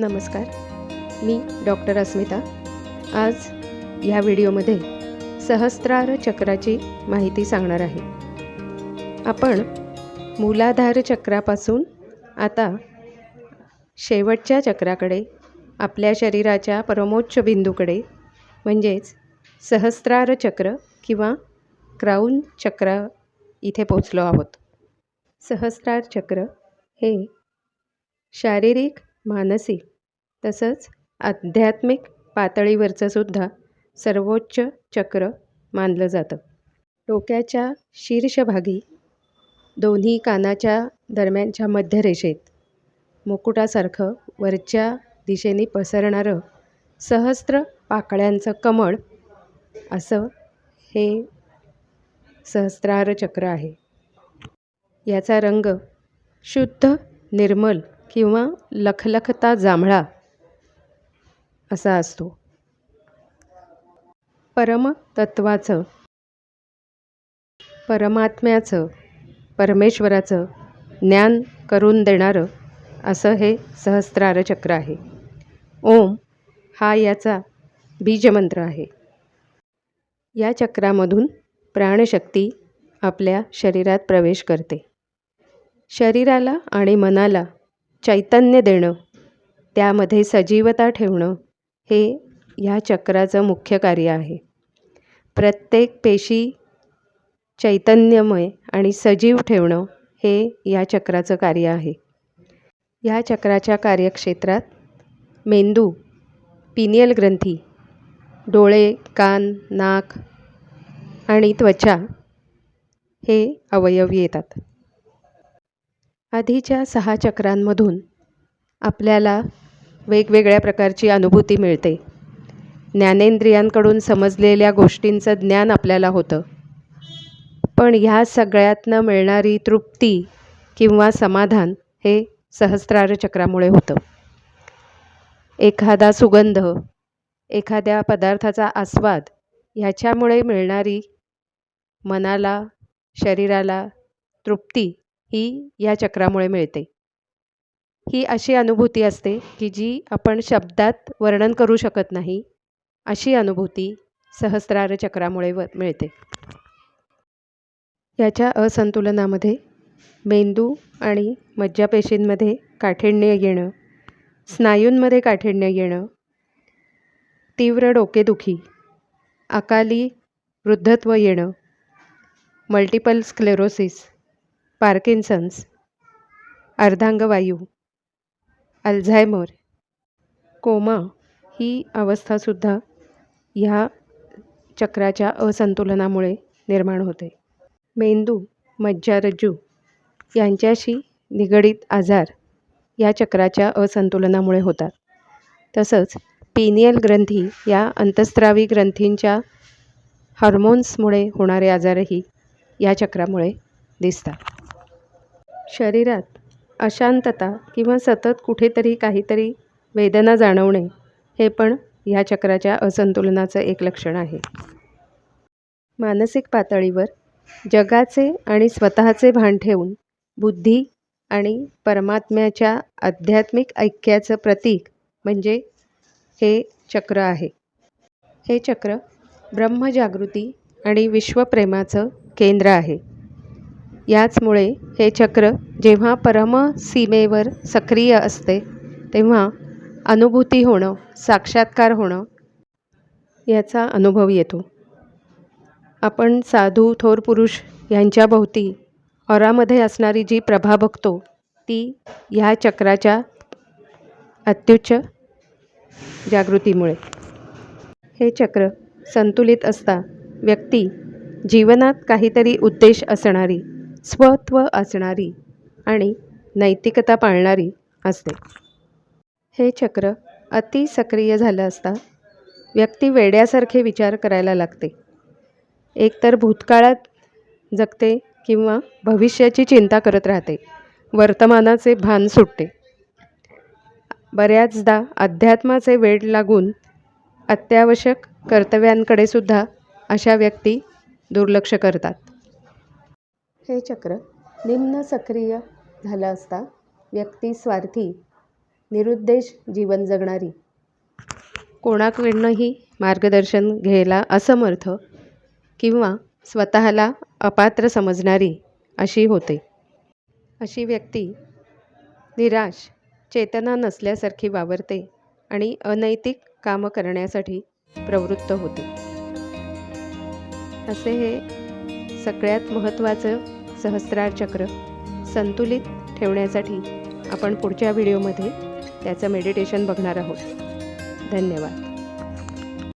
नमस्कार मी डॉक्टर अस्मिता. आज ह्या व्हिडिओमध्ये सहस्त्रार चक्राची माहिती सांगणार आहे. आपण मूलाधार चक्रापासून आता शेवटच्या चक्राकडे आपल्या शरीराच्या परमोच्च बिंदूकडे म्हणजेच सहस्त्रार चक्र किंवा क्राऊन चक्र इथे पोचलो आहोत. सहस्त्रार चक्र हे शारीरिक मानसिक तसंच आध्यात्मिक पातळीवरचं सुद्धा सर्वोच्च चक्र मानलं जातं. डोक्याच्या शीर्षभागी दोन्ही कानाच्या दरम्यानच्या मध्यरेषेत मुकुटासारखं वरच्या दिशेने पसरणारं सहस्त्र पाकळ्यांचं कमळ असं हे सहस्रार चक्र आहे. याचा रंग शुद्ध निर्मल किंवा लखलखता जांभळा असा असतो. परमतत्वाचं परमात्म्याचं परमेश्वराचं ज्ञान करून देणारं असं हे सहस्रार चक्र आहे. ओम हा याचा बीजमंत्र आहे. या चक्रामधून प्राणशक्ती आपल्या शरीरात प्रवेश करते. शरीराला आणि मनाला चैतन्य देणं त्यामध्ये सजीवता ठेवणं हे ह्या चक्राचं मुख्य कार्य आहे. प्रत्येक पेशी चैतन्यमय आणि सजीव ठेवणं हे या चक्राचं कार्य आहे. या चक्राच्या कार्यक्षेत्रात मेंदू पिनियल ग्रंथी डोळे कान नाक आणि त्वचा हे अवयव येतात. आधीच्या सहा चक्रांमधून आपल्याला वेगवेगळ्या प्रकारची अनुभूती मिळते. ज्ञानेंद्रियांकडून समजलेल्या गोष्टींचं ज्ञान आपल्याला होतं. पण ह्या सगळ्यातनं मिळणारी तृप्ती किंवा समाधान हे सहस्रार चक्रामुळे होतं. एखादा सुगंध एखाद्या पदार्थाचा आस्वाद ह्याच्यामुळे मिळणारी मनाला शरीराला तृप्ती ही या चक्रामुळे मिळते. ही अशी अनुभूती असते की जी आपण शब्दात वर्णन करू शकत नाही अशी अनुभूती सहस्रार चक्रामुळे व मिळते. याच्या असंतुलनामध्ये मेंदू आणि मज्जापेशींमध्ये काठिण्य येणं स्नायूंमध्ये काठिण्य येणं तीव्र डोकेदुखी अकाली वृद्धत्व येणं मल्टिपल स्क्लेरोसिस पार्किन्सन्स अर्धांगवायू अल्झायमर कोमा ही अवस्थासुद्धा ह्या चक्राच्या असंतुलनामुळे निर्माण होते. मेंदू मज्जारज्जू यांच्याशी निगडीत आजार या चक्राच्या असंतुलनामुळे होतात. तसंच पिनियल ग्रंथी या अंतस्त्रावी ग्रंथींच्या हार्मोन्समुळे होणारे आजारही या चक्रामुळे दिसतात. शरीरात अशांतता किंवा सतत कुठेतरी काहीतरी वेदना जाणवणे हे पण ह्या चक्राच्या असंतुलनाचं एक लक्षण आहे. मानसिक पातळीवर जगाचे आणि स्वतःचे भान ठेवून बुद्धी आणि परमात्म्याच्या आध्यात्मिक ऐक्याचं प्रतीक म्हणजे हे चक्र आहे. हे चक्र ब्रह्मजागृती आणि विश्वप्रेमाचं केंद्र आहे. याचमुळे हे चक्र जेव्हा परमसीमेवर सक्रिय असते तेव्हा अनुभूती होणं साक्षात्कार होणं याचा अनुभव येतो. आपण साधू थोर पुरुष यांच्याभोवती औरामध्ये असणारी जी प्रभा बघतो ती ह्या चक्राच्या अत्युच्च जागृतीमुळे. हे चक्र संतुलित असता व्यक्ती जीवनात काहीतरी उद्देश असणारी स्वत्व असणारी आणि नैतिकता पाळणारी असते. हे चक्र अति सक्रिय झालं असता व्यक्ती वेड्यासारखे विचार करायला लागते. एकतर भूतकाळात जगते किंवा भविष्याची चिंता करत राहते. वर्तमानाचे भान सुटते. बऱ्याचदा अध्यात्माचे वेड लागून अत्यावश्यक कर्तव्यांकडे सुद्धा अशा व्यक्ती दुर्लक्ष करतात. हे चक्र निम्न सक्रिय झालं असता व्यक्ती स्वार्थी निरुद्देश जीवन जगणारी. कोणाकडनंही मार्गदर्शन घ्यायला असमर्थ किंवा स्वतःला अपात्र समजणारी अशी होते. अशी व्यक्ती निराश चेतना नसल्यासारखी वावरते आणि अनैतिक कामं करण्यासाठी प्रवृत्त होते. असे हे सगळ्यात महत्त्वाचं सहस्रार चक्र संतुलित ठेवण्यासाठी आपण पुढच्या व्हिडिओमध्ये त्याचं मेडिटेशन बघणार आहोत. धन्यवाद.